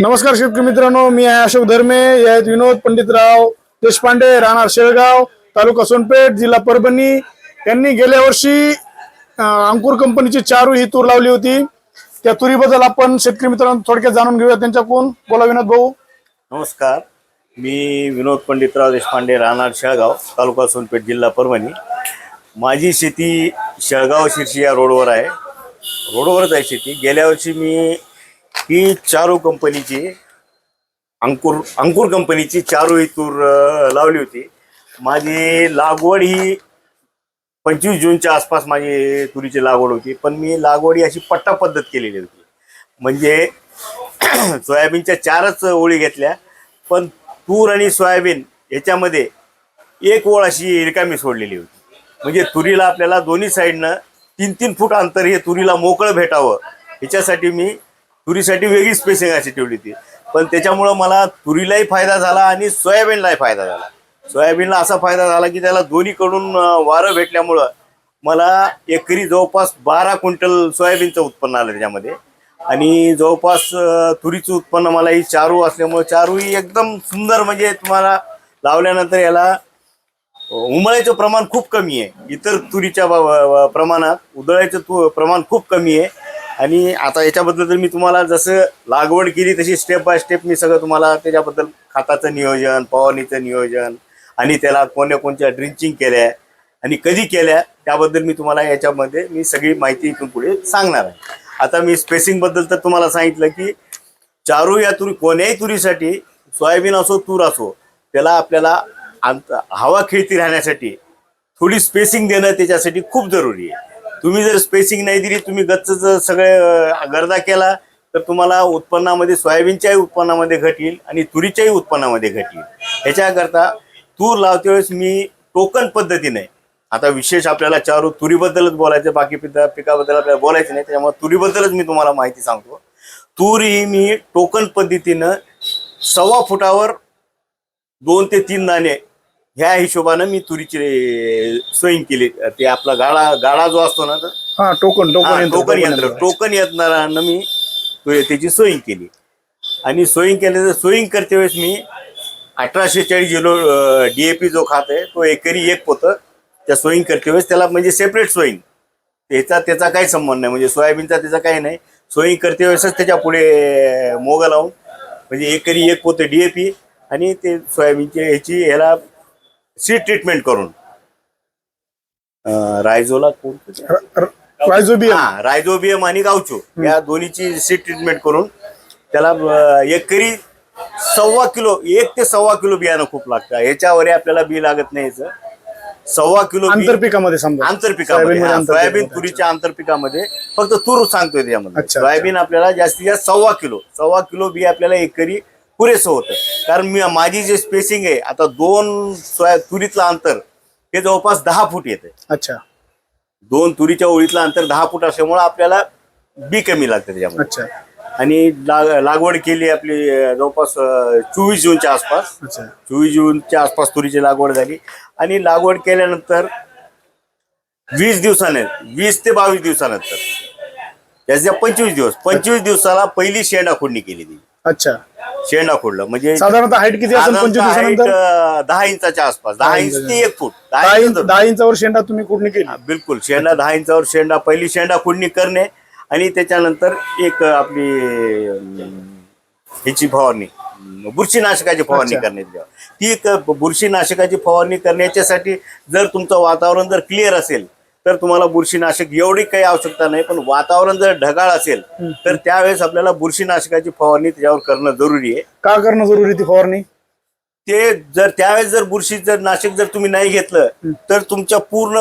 नमस्कार शेतकरी मित्रांनो मी आहे अशोक धर्मे या आहेत विनोद पंडितराव देशपांडे राहणार शेळगाव तालुका सोनपेठ जिल्हा परभणी. यांनी गेल्या वर्षी अंकुर कंपनीची चारू ही तूर लावली होती. त्या तुरीबद्दल आपण शेतकरी मित्रांनो थोडक्यात जाणून घेऊया त्यांच्याकडून. बोला विनोद भाऊ. नमस्कार. मी विनोद पंडितराव देशपांडे राहणार शेळगाव तालुका सोनपेठ जिल्हा परभणी. माझी शेती शेळगाव शिरशी या रोडवर आहे. रोडवरच आहे शेती. गेल्या वर्षी मी ही चारू कंपनीची अंकुर अंकुर कंपनीची चारो ही तूर लावली होती. माझी लागवड ही पंचवीस जूनच्या आसपास माझी तुरीची लागवड होती पण मी लागवड ही अशी पट्टा पद्धत केलेली होती. म्हणजे सोयाबीनच्या चारच ओळी घेतल्या पण तूर आणि सोयाबीन याच्यामध्ये एक ओळ अशी रिकामी सोडलेली होती. म्हणजे तुरीला आपल्याला दोन्ही साईडनं तीन तीन फूट अंतर हे तुरीला मोकळं भेटावं ह्याच्यासाठी मी तुरीसाठी वेगळी स्पेसिंग अशी ठेवली ती. पण त्याच्यामुळं मला तुरीलाही फायदा झाला आणि सोयाबीनलाही फायदा झाला. सोयाबीनला असा फायदा झाला की त्याला दोन्हीकडून वारं भेटल्यामुळं मला एकरी जवळपास बारा क्विंटल सोयाबीनचं उत्पन्न आलं त्याच्यामध्ये. आणि जवळपास तुरीचं उत्पन्न मला ही चारू असल्यामुळे चारूही एकदम सुंदर म्हणजे तुम्हाला लावल्यानंतर याला उमळायचं प्रमाण खूप कमी आहे. इतर तुरीच्या प्रमाणात उधळायचं तु प्रमाण खूप कमी आहे. आणि आता याच्याबद्दल तर मी तुम्हाला जसं लागवड केली तशी स्टेप बाय स्टेप मी सगळं तुम्हाला त्याच्याबद्दल खताचं नियोजन फवारणीचं नियोजन आणि त्याला कोणत्या कोणत्या ड्रिंचिंग केल्या आणि कधी केल्या त्याबद्दल मी तुम्हाला याच्यामध्ये मी सगळी माहिती इथून पुढे सांगणार आहे. आता मी स्पेसिंगबद्दल तर तुम्हाला सांगितलं की चारू या तुरी कोण्याही तुरीसाठी सोयाबीन असो तूर असो त्याला आपल्याला अंत हवा खेळती राहण्यासाठी थोडी स्पेसिंग देणं त्याच्यासाठी खूप जरुरी आहे. तुम्ही जर स्पेसिंग नाही दिली तुम्ही गच्च जर सगळे गर्दा केला तर तुम्हाला उत्पन्नामध्ये सोयाबीनच्याही उत्पन्नामध्ये घट येईल आणि तुरीच्याही उत्पन्नामध्ये घट येईल. ह्याच्याकरता तूर लावते वेळेस मी टोकन पद्धतीने आता विशेष आपल्याला चारू तुरीबद्दलच बोलायचं बाकी पिता पिकाबद्दल आपल्याला बोलायचं नाही त्याच्यामुळे तुरीबद्दलच मी तुम्हाला माहिती सांगतो. तूर ही मी टोकन पद्धतीनं सव्वा फुटावर दोन ते तीन दाणे ह्या हिशोबानं मी तुरीची सोयींग केली. ते आपला गाडा गाडा जो असतो ना हा टोकन टोकन यंत्र, टोकन यंत्र. टोकन यंत्रानं मी तो- त्याची सोयींग केली. आणि सोयींग केल्याचं सोयींग करते वेळेस मी अठराशे चाळीस किलो डीएपी जो खात आहे तो एकरी एक पोतं. त्या सोयींग करते वेळेस त्याला म्हणजे सेपरेट सोयींग त्याचा त्याचा काही संबंध नाही. म्हणजे सोयाबीनचा त्याचा काही नाही. सोयींग करते वेळेसच त्याच्या पुढे मोग लावून. म्हणजे एकरी एक पोतं डीएपी आणि ते सोयाबीनची ह्याची ह्याला सीड ट्रीटमेंट करून. अं, रायझोला कोणतं र- रायझोबियम. हा रायझोबियम आणि गावचो. या दोन्हीची सीड ट्रीटमेंट करून त्याला अं, एकरी सव्वा किलो एक ते सव्वा किलो बियाणं खूप लागतं. याच्यावर आपल्याला बी लागत नाही याचं. सव्वा किलो बी- आंतरपिकामध्ये समजा. आंतरपिकामध्ये सोयाबीनमध्ये हा, आंतरपीक सोयाबीन होतं. तुरीच्या आंतरपिकामध्ये. फक्त तूर सांगतोय त्याच्यामध्ये. अच्छा. सोयाबीन आपल्याला जास्तीत जास्त सव्वा किलो सव्वा किलो बी आपल्याला एकरी पुरेसं होतं. कारण मी माझी जे स्पेसिंग आहे आता दोन सोया तुरीतलं अंतर हे जवळपास दहा फूट येते अच्छा. दोन तुरीच्या ओळीतलं अंतर दहा फूट असल्यामुळे आपल्याला बी कमी लागतं त्याच्यामध्ये अच्छा. आणि लाग- लागवड केली आपली जवळपास चोवीस जूनच्या आसपास. अच्छा. चोवीस जूनच्या आसपास तुरीची लागवड झाली. आणि लागवड केल्यानंतर वीस दिवसाने वीस ते बावीस दिवसानंतर त्याच्या पंचवीस दिवस पंचवीस दिवसाला पहिली शेंडा खोडणी केली ती. अच्छा. शेंडा खोडलं म्हणजे साधारणतः हाईट किती असेल पंचवीस साधारणतः height, दिवसानंतर अं, दहा इंचाच्या आसपास दहा इंच. ते एक फूट दहा इंच. दहा इंचावर शेंडा तुम्ही कुठणी केली बिलकुल शेंडा दहा इंचावर शेंडा पहिली शेंडा खुडणी करणे आणि त्याच्यानंतर एक आपली अं, ह्याची फवारणी अं, बुरशीनाशकाची फवारणी अच्छा. करण्यात. ती एक बुरशीनाशकाची फवारणी करण्याच्यासाठी जर तुमचं वातावरण जर क्लिअर असेल तर तुम्हाला बुरशीनाशक एवढी काही आवश्यकता नाही पण वातावरण जर ढगाळ असेल तर त्यावेळेस आपल्याला बुरशीनाशकाची फवारणी त्याच्यावर करणं जरुरी आहे. का करणं जरुरी ती फवारणी? ते जर त्यावेळेस जर बुरशी जर नाशक जर तुम्ही नाही घेतलं तर तुमच्या पूर्ण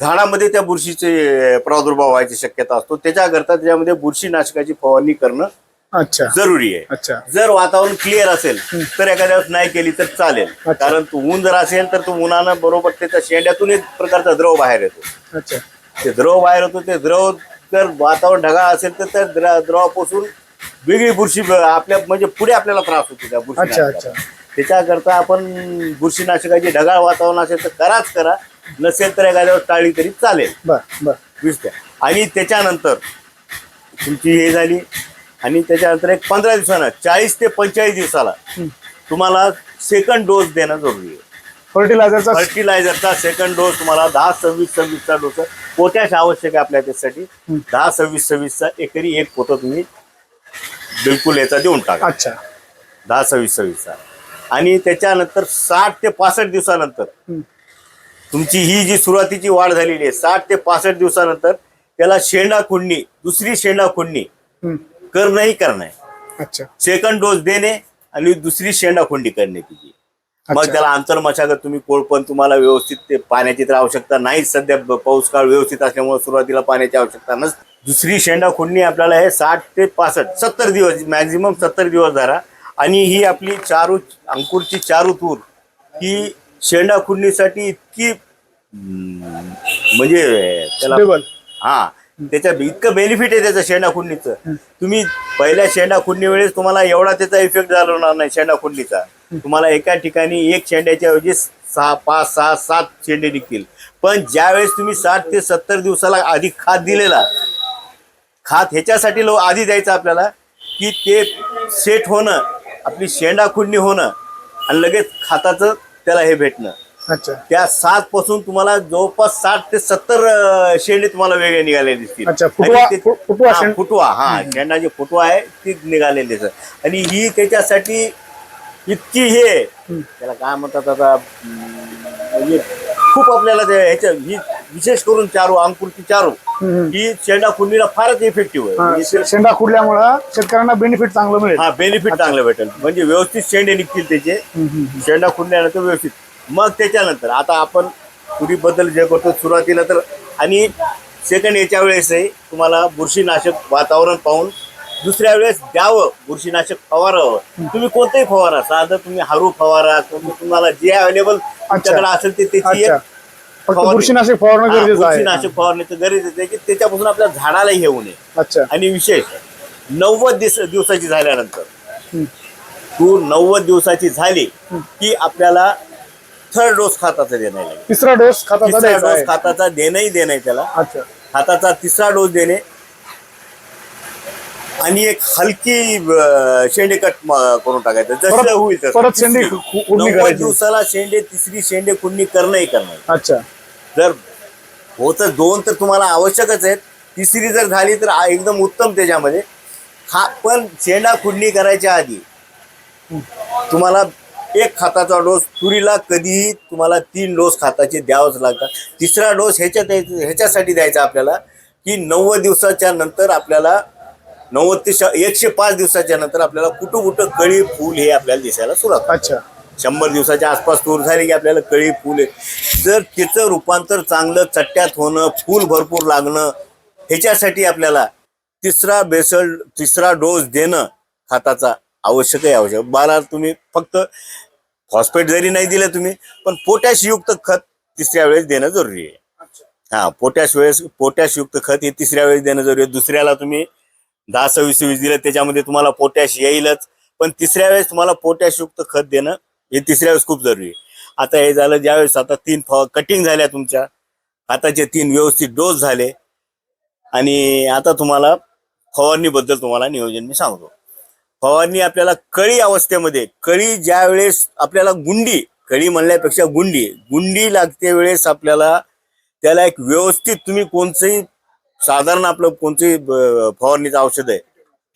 झाडामध्ये त्या बुरशीचे प्रादुर्भाव व्हायची शक्यता असतो. त्याच्याकरता त्याच्यामध्ये बुरशीनाशकाची फवारणी करणं अच्छा. जरुरी आहे. अच्छा. जर वातावरण क्लिअर असेल तर एखाद्या वेळेस नाही केली तर चालेल. कारण तू ऊन जर असेल तर तो उन्हानं बरोबर त्याच्या शेंड्यातून एक प्रकारचा द्रव बाहेर येतो. अच्छा. ते द्रव बाहेर होतो ते द्रव जर वातावरण ढगाळ असेल तर त्या द्र- द्रवापासून वेगळी बुरशी आपल्या म्हणजे पुढे आपल्याला त्रास होतो त्या अच्छा बुरशी अच्छा. त्याच्याकरता आपण बुरशीनाशकाची ढगाळ वातावरण असेल तर कराच करा. नसेल तर एखाद्यावर टाळली तरी चालेल. बर बर. वीस द्या. आणि त्याच्यानंतर तुमची हे झाली आणि त्याच्यानंतर एक पंधरा दिवसानं चाळीस ते पंचेचाळीस दिवसाला तुम्हाला सेकंड डोस देणं जरुरी आहे. फर्टिलायझरचा फर्टिलायझरचा सेकंड डोस तुम्हाला दहा सव्वीस सव्वीसचा डोस पोटॅश आवश्यक आहे आपल्या त्यासाठी दहा सव्वीस सव्वीसचा एकरी एक पोतं तुम्ही बिलकुल याचा देऊन टाका. अच्छा. दहा सव्वीस सव्वीसचा आणि त्याच्यानंतर साठ ते पासष्ट दिवसानंतर. तुमची ही जी सुरुवातीची वाढ झालेली आहे साठ ते पासष्ट दिवसानंतर त्याला शेंडा खुडणी दुसरी शेंडा खुडणी हम्म. करणंही करणं आहे अच्छा सेकंड डोस देणे आणि दुसरी शेंडा खुंडी करणे तिची मग. त्याला आंतरमशागत तुम्ही कोळपण तुम्हाला व्यवस्थित ते पाण्याची तर आवश्यकता नाही सध्या पाऊस काळ व्यवस्थित असल्यामुळे सुरुवातीला पाण्याची आवश्यकता नसते दुसरी शेंडा खुडणी आपल्याला हे साठ ते पासष्ट सत्तर दिवस मॅक्झिमम सत्तर दिवस धरा आणि ही आपली चारू अंकुरची चारू तूर ही शेंडा खुडणीसाठी इतकी म्हणजे त्याला. हा त्याच्या इतकं बेनिफिट आहे त्याचं शेंडा खुडणीचं तुम्ही पहिल्या शेंडा खुडणी वेळेस तुम्हाला एवढा त्याचा इफेक्ट जाणवणार नाही शेंडा खुडणीचा तुम्हाला एका ठिकाणी एक शेंड्याच्या ऐवजी सहा पाच सहा सात शेंडे निघतील. पण ज्यावेळेस तुम्ही साठ ते सत्तर दिवसाला आधी खात दिलेला खात ह्याच्यासाठी लो आधी द्यायचं आपल्याला की ते सेट होणं आपली शेंडा खुडणी होणं आणि लगेच खाताचं त्याला हे भेटणं. अच्छा. त्या सात पासून तुम्हाला जवळपास साठ ते सत्तर शेंडे तुम्हाला वेगळे निघालेले दिसतील. अच्छा, फुटवा- आणि ते- फु- फुटवा हा, शेंड- फुटवा हा शेंडा जे फुटवा आहे ती निघालेली दिसत आणि ही त्याच्यासाठी इतकी हे आहे, त्याला काय म्हणतात आता म्हणजे खूप आपल्याला ते ह्याच्या ही विशेष करून चारू अंकुरची चारू हम्म. ही शेंडा खुडणीला फारच इफेक्टिव्ह आहे. हा, म्हणजे शे- शेंडा खुडल्यामुळं शेतकऱ्यांना बेनिफिट चांगलं मिळेल. हा बेनिफिट चांगलं भेटेल. म्हणजे व्यवस्थित शेंडे निघतील त्याचे. हम्म, हम्म. शेंडा खुडल्यानंतर व्यवस्थित मग त्याच्यानंतर आता आपण तुरीबद्दल जे करतो सुरुवातीला तर आणि सेकंड याच्या वेळेसही तुम्हाला बुरशीनाशक वातावरण पाहून दुसऱ्या वेळेस द्यावं बुरशीनाशक फवारावं. तुम्ही कोणतंही फवारा साधं तुम्ही हरू फवारा तुम्हाला जे अवेलेबल तुमच्याकडे असेल ते त्याची फवारणी. बुरशीनाशक फवारणं गरजेचं आहे. बुरशीनाशक फवारण्याचं गरजेचं आहे की त्याच्यापासून आपल्या झाडालाही हे होऊ नये. आणि विशेष नव्वद दिवस दिवसाची झाल्यानंतर. तू नव्वद दिवसाची झाली की आपल्याला थर्ड डोस खाताचा देणं लागेल तिसरा डोस खाताचा तिसरा द्यायचा डोस खाताचा देणंही देणं आहे त्याला. अच्छा. हाताचा तिसरा डोस देणे. आणि एक हलकी अं, शेंडे कट म- करून टाकायचं. जसं होईल तसं. परत शेंडे तिसरी- खु- खुडणी नव्वद करायची. दिवसाला शेंडे तिसरी शेंडे खुडणी करणंही करणं अच्छा. जर होतं दोन तर तुम्हाला आवश्यकच आहेत. तिसरी जर झाली तर आ- एकदम उत्तम त्याच्यामध्ये. खा पण शेंडा खुडणी करायच्या आधी तुम्हाला एक खाताचा डोस तुरीला कधीही तुम्हाला तीन डोस खाताचे द्यावंच लागतात. तिसरा डोस ह्याच्यात ह्याच्यासाठी द्यायचा आपल्याला की नव्वद दिवसाच्या नंतर आपल्याला नव्वद ते श- एकशे पाच दिवसाच्या नंतर आपल्याला कुठं कुठं कळी फूल हे आपल्याला दिसायला सुरुवात. अच्छा. शंभर दिवसाच्या आसपास तूर झाली की आपल्याला कळी फुल आहे. जर त्याचं रूपांतर चांगलं चट्ट्यात होणं फूल भरपूर लागणं ह्याच्यासाठी आपल्याला तिसरा बेसल तिसरा डोस देणं खताचा. आवश्यक आहे आवश्यक बारा तुम्ही फक्त फॉस्फेट जरी नाही दिलं तुम्ही पण पोटॅश युक्त खत तिसऱ्या वेळेस देणं जरुरी आहे. हा पोटॅश वेळेस पोटॅश युक्त खत हे तिसऱ्या वेळेस देणं जरुरी आहे. दुसऱ्याला तुम्ही दहा सव्वीस सव्वीस दिलं त्याच्यामध्ये तुम्हाला पोटॅश येईलच. पण तिसऱ्या वेळेस तुम्हाला पोटॅश युक्त खत देणं हे तिसऱ्या वेळेस खूप जरुरी आहे. आता हे झालं ज्यावेळेस आता तीन फव कटिंग झाल्या तुमच्या हाताचे तीन व्यवस्थित डोस झाले. आणि आता तुम्हाला फवारणीबद्दल तुम्हाला नियोजन मी सांगतो. फवारणी आपल्याला कळी अवस्थेमध्ये कळी ज्या वेळेस आपल्याला गुंडी कळी म्हणल्यापेक्षा गुंडी गुंडी लागते वेळेस आपल्याला त्याला एक व्यवस्थित तुम्ही कोणचंही साधारण आपलं कोणतंही फवारणीचं औषध आहे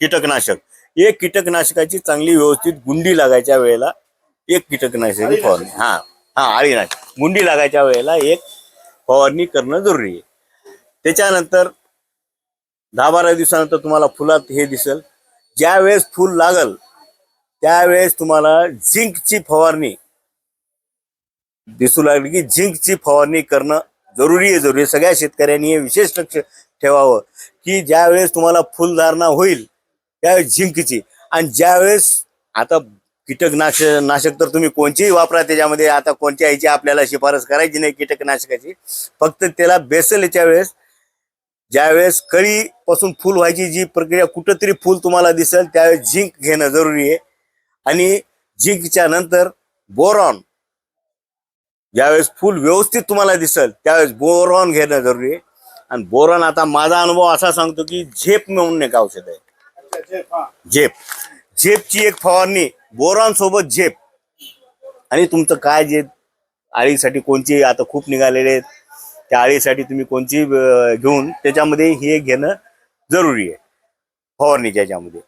कीटकनाशक. एक कीटकनाशकाची चांगली व्यवस्थित गुंडी लागायच्या वेळेला एक कीटकनाशकाची फवारणी. हा हा अळीनाशक गुंडी लागायच्या वेळेला एक फवारणी करणं जरुरी आहे. त्याच्यानंतर दहा बारा दिवसानंतर तुम्हाला फुलात हे दिसेल. ज्या वेळेस फुल लागल त्यावेळेस तुम्हाला झिंकची फवारणी. दिसू लागली की झिंकची फवारणी करणं जरुरी आहे जरुरी आहे. सगळ्या शेतकऱ्यांनी हे विशेष लक्ष ठेवावं की ज्या वेळेस तुम्हाला फुलधारणा होईल त्यावेळेस झिंकची आणि ज्यावेळेस आता कीटकनाशक नाशक तर तुम्ही कोणचीही वापरा त्याच्यामध्ये आता कोणत्या याची आपल्याला शिफारस करायची नाही कीटकनाशकाची. फक्त त्याला बेसल याच्या वेळेस ज्यावेळेस कळी पासून फुल व्हायची जी प्रक्रिया कुठंतरी फुल तुम्हाला दिसेल त्यावेळेस झिंक घेणं जरुरी आहे. आणि झिंकच्या नंतर बोरॉन ज्यावेळेस फुल व्यवस्थित तुम्हाला दिसेल त्यावेळेस बोरॉन घेणं जरुरी आहे. आणि बोरॉन आता माझा अनुभव असा सांगतो की झेप म्हणून एक औषध आहे झेप. झेपची एक फवारणी बोरॉन सोबत झेप. आणि तुमचं काय जे आळीसाठी कोणती आता खूप निघालेले आहेत त्या आळीसाठी तुम्ही कोणती घेऊन त्याच्यामध्ये हे घेणं जरुरी आहे. फवारणीच्या याच्यामध्ये.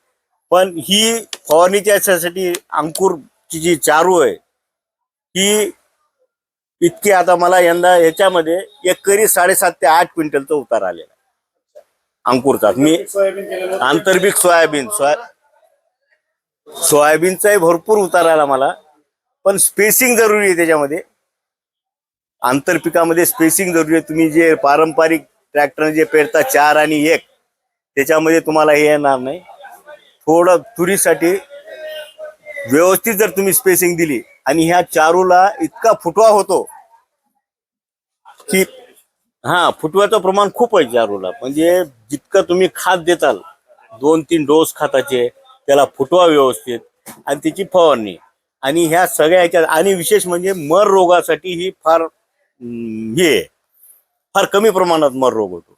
पण ही फवारणीच्या याच्यासाठी अंकुरची जी चारू आहे ती इतकी आता मला यंदा याच्यामध्ये एकरी साडेसात ते आठ क्विंटलचा उतार आलेला अंकुरचा. मी आंतरबीक आंतरपीक सोयाबीन सोया सोयाबीनचाही भरपूर उतार आला मला. पण स्पेसिंग जरुरी आहे त्याच्यामध्ये. आंतरपिकामध्ये स्पेसिंग जरुरी आहे. तुम्ही जे पारंपरिक ट्रॅक्टरने जे पेरता चार आणि एक त्याच्यामध्ये तुम्हाला हे येणार नाही. थोडं तुरीसाठी व्यवस्थित जर तुम्ही स्पेसिंग दिली आणि ह्या चारूला इतका फुटवा होतो की हा फुटव्याचं प्रमाण खूप आहे चारूला. म्हणजे जितकं तुम्ही खात देताल दोन तीन डोस खाताचे त्याला फुटवा व्यवस्थित आणि त्याची फवारणी. आणि ह्या सगळ्या ह्याच्यात आणि विशेष म्हणजे मर रोगासाठी ही फार हे फार कमी प्रमाणात मर रोग होतो.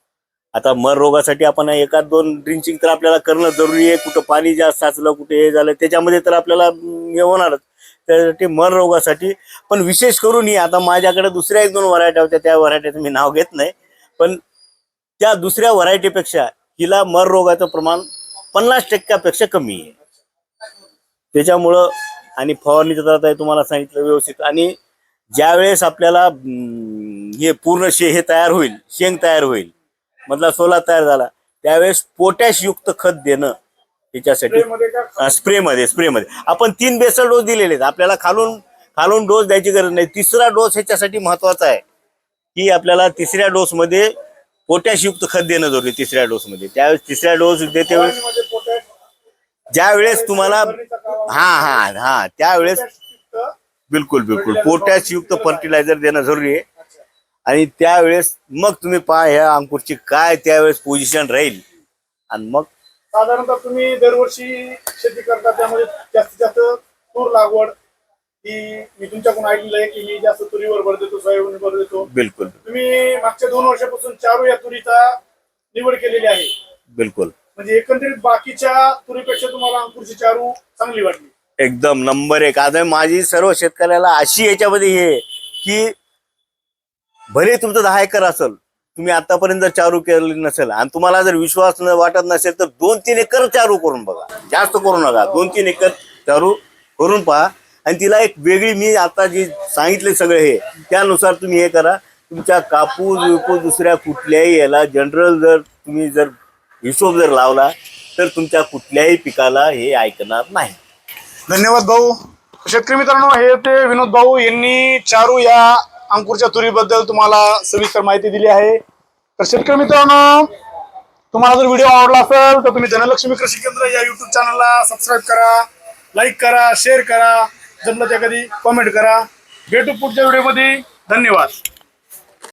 आता मर रोगासाठी आपण एखाद दोन ड्रिंचिंग तर आपल्याला करणं जरुरी आहे. कुठं पाणी जास्त साचलं कुठे हे झालं त्याच्यामध्ये तर आपल्याला हे होणारच. त्यासाठी मर रोगासाठी पण विशेष करून ही आता माझ्याकडे दुसऱ्या एक दोन व्हरायट्या होत्या त्या व्हरायटीचं मी नाव घेत नाही. पण त्या दुसऱ्या व्हरायटीपेक्षा हिला मर रोगाचं प्रमाण पन्नास टक्क्यापेक्षा कमी आहे. त्याच्यामुळं आणि फवारणीचं तर तुम्हाला सांगितलं व्यवस्थित. आणि ज्या वेळेस आपल्याला हे पूर्ण शे हे तयार होईल शेंग तयार होईल मधला सोला तयार झाला त्यावेळेस पोटॅश युक्त खत देणं त्याच्यासाठी स्प्रेमध्ये स्प्रेमध्ये आपण तीन बेसल डोस दिलेले आहेत. आपल्याला खालून खालून डोस द्यायची गरज नाही. तिसरा डोस ह्याच्यासाठी महत्त्वाचा आहे की आपल्याला तिसऱ्या डोसमध्ये पोटॅश युक्त खत देणं जरुरी तिसऱ्या डोसमध्ये. त्यावेळेस तिसऱ्या डोस देते ज्या वेळेस तुम्हाला हा हा हा त्यावेळेस बिलकुल बिलकुल. पोटॅश युक्त फर्टिलायझर देणं जरुरी आहे. आणि त्यावेळेस मग तुम्ही पहा ह्या अंकुरची काय त्यावेळेस पोझिशन राहील. आणि मग साधारणतः तुम्ही दरवर्षी शेती करता त्यामध्ये जास्तीत जास्त तूर लागवड ही मी तुमच्याकडून ऐकलेलं आहे की मी जास्त तुरीवर भर देतो सोयाबीन भर देतो. बिलकुल. तुम्ही मागच्या दोन वर्षापासून चारू या तुरीचा निवड केलेली आहे. बिलकुल. म्हणजे एकंदरीत बाकीच्या तुरीपेक्षा तुम्हाला अंकुरची चारू चांगली वाटली. एकदम नंबर एक. आता माझी सर्व शेतकऱ्याला अशी याच्यामध्ये हे की भले तुमचं दहा एकर असेल तुम्ही आतापर्यंत चारू केली नसेल आणि तुम्हाला जर विश्वास न वाटत नसेल तर दोन तीन एकर चारू करून बघा. जास्त करू नका. दोन तीन एकर चारू करून पहा. आणि तिला एक वेगळी मी आता जी सांगितले सगळे हे त्यानुसार तुम्ही हे करा. तुमच्या कापूस विपूस दुसऱ्या कुठल्याही याला जनरल जर तुम्ही जर हिशोब जर लावला तर तुमच्या कुठल्याही पिकाला हे ऐकणार नाही. धन्यवाद भाऊ. शेतकरी मित्रांनो हे ते विनोद भाऊ यांनी चारू या अंकुरच्या तुरीबद्दल तुम्हाला सविस्तर माहिती दिली आहे. तर शेतकरी मित्रांनो तुम्हाला जर व्हिडिओ आवडला असेल तर तुम्ही धनलक्ष्मी कृषी केंद्र या युट्यूब चॅनलला सबस्क्राईब करा लाईक करा शेअर करा. जमलं त्या कधी कमेंट करा. भेटू पुढच्या व्हिडिओमध्ये धन्यवाद.